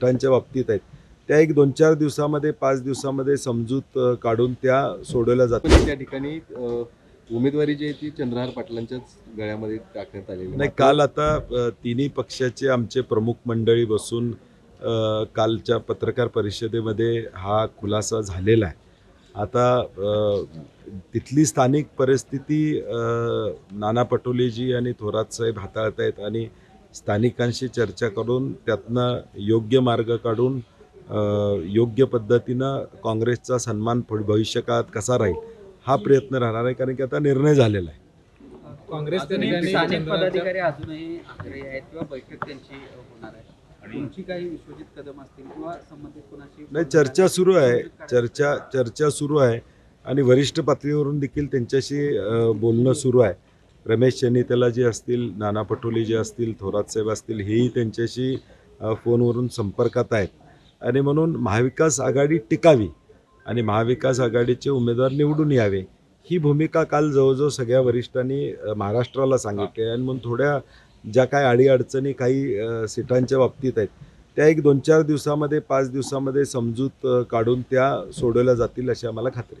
सीटांच्या बाबतीत आहेत. त्या एक दोन चार दिवसामध्ये पाच दिवसामध्ये समजूत काढून त्या सोडवल्या जातील पण त्या ठिकाणी उमेदवारी जी आहे ती चंद्रहार पाटलांच्याच गळ्यामध्ये टाकण्यात आलेली. नाही काल आता तिन्ही पक्षाचे आमचे प्रमुख मंडळी बसून कालच्या पत्रकार परिषदेमध्ये हा खुलासा झालेला आहे. आता तिथली स्थानिक परिस्थिती नाना पटोलेजी आणि थोरात साहेब हाताळत आहेत आणि स्थानिकांशी चर्चा करून त्यातनं योग्य मार्ग काढून योग्य पद्धतीनं काँग्रेसचा सन्मान पुढे भविष्यकाळात कसा राहील हा प्रयत्न राहणार आहे कारण की आता निर्णय झालेला आहे. काँग्रेस पदाधिकारी अजूनही आग्रही आहेत किंवा बैठक त्यांची होणार आहे. नाही चर्चा सुरू आहे. चर्चा चर्चा सुरू आहे. आणि वरिष्ठ पातळीवरून देखील त्यांच्याशी बोलणं सुरू आहे. रमेश त्याला जे असतील नाना पटोले जे असतील थोरात साहेब असतील हेही त्यांच्याशी फोनवरून संपर्कात आहेत. आणि म्हणून महाविकास आघाडी टिकावी आणि महाविकास आघाडीचे उमेदवार निवडून यावे ही भूमिका काल जवळजवळ सगळ्या वरिष्ठांनी महाराष्ट्राला सांगितली आणि म्हणून थोड्या ज्या काय अडीअडचणी काही सीटांच्या बाबतीत आहेत त्या एक दोन चार दिवसामध्ये पाच दिवसामध्ये समजूत काढून त्या सोडवल्या जातील अशी आम्हाला खात्री